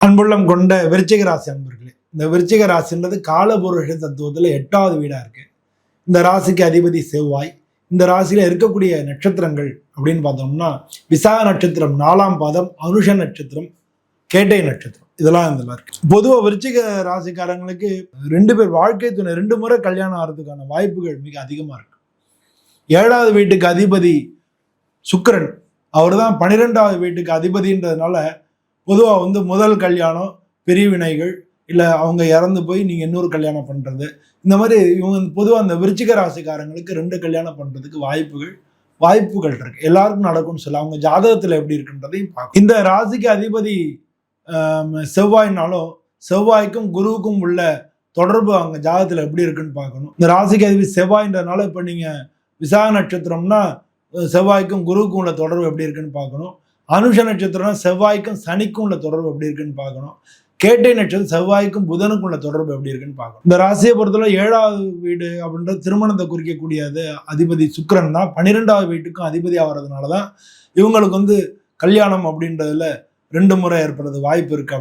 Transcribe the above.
அன்புள்ளம் கொண்ட விருச்சிக ராசி அன்பர்களே இந்த விருச்சிக ராசின்றது காலபுருஷ தத்துவத்தில் எட்டாவது வீடா இருக்கு. இந்த ராசிக்கு அதிபதி செவ்வாய் இந்த ராசியில இருக்கக்கூடிய நட்சத்திரங்கள் அப்படின்னு பார்த்தோம்னா விசாக நட்சத்திரம் நாலாம் பாதம் அனுஷ நட்சத்திரம் கேட்டை நட்சத்திரம் இதெல்லாம் இதெல்லாம் இருக்கு. பொதுவாக விருச்சிக ராசிக்காரங்களுக்கு ரெண்டு பேர் வாழ்க்கை துணை ரெண்டு முறை கல்யாணம் ஆகிறதுக்கான வாய்ப்புகள் மிக அதிகமா இருக்கு. ஏழாவது வீட்டுக்கு அதிபதி சுக்கரன் அவர் தான் பன்னிரெண்டாவது வீட்டுக்கு அதிபதின்றதுனால பொதுவாக வந்து முதல் கல்யாணம் பிரிவினைகள் இல்லை அவங்க இறந்து போய் நீங்கள் இன்னொரு கல்யாணம் பண்ணுறது இந்த மாதிரி இவங்க பொதுவாக அந்த விருச்சிக ராசிக்காரங்களுக்கு ரெண்டு கல்யாணம் பண்ணுறதுக்கு வாய்ப்புகள் வாய்ப்புகள் இருக்கு. எல்லாருக்கும் நடக்கும்னு சொல்ல அவங்க ஜாதகத்தில் எப்படி இருக்குன்றதையும் பார்க்கணும் இந்த ராசிக்கு அதிபதி செவ்வாய்னாலும் செவ்வாய்க்கும் குருவுக்கும் உள்ள தொடர்பு அவங்க ஜாதகத்தில் எப்படி இருக்குன்னு பார்க்கணும். இந்த ராசிக்கு அதிபதி செவ்வாய்ன்றதுனால இப்போ நீங்கள் விசாக நட்சத்திரம்னா செவ்வாய்க்கும் குருவுக்கும் உள்ள தொடர்பு எப்படி இருக்குன்னு பார்க்கணும். அனுஷ நட்சத்திரம் செவ்வாய்க்கும் சனிக்கும் உள்ள தொடர்பு எப்படி இருக்குன்னு பார்க்கணும். கேட்டை நட்சத்திரம் செவ்வாய்க்கும் புதனுக்கும் உள்ள தொடர்பு எப்படி இருக்குன்னு பார்க்கணும். இந்த ராசியை பொறுத்தவரை ஏழாவது வீடு அப்படின்ற திருமணத்தை குறிக்கக்கூடியது அதிபதி சுக்கரன் தான். பன்னிரெண்டாவது வீட்டுக்கும் அதிபதி ஆகிறதுனால தான் இவங்களுக்கு வந்து கல்யாணம் அப்படின்றதுல ரெண்டு முறை ஏற்படுறது வாய்ப்பு இருக்கு.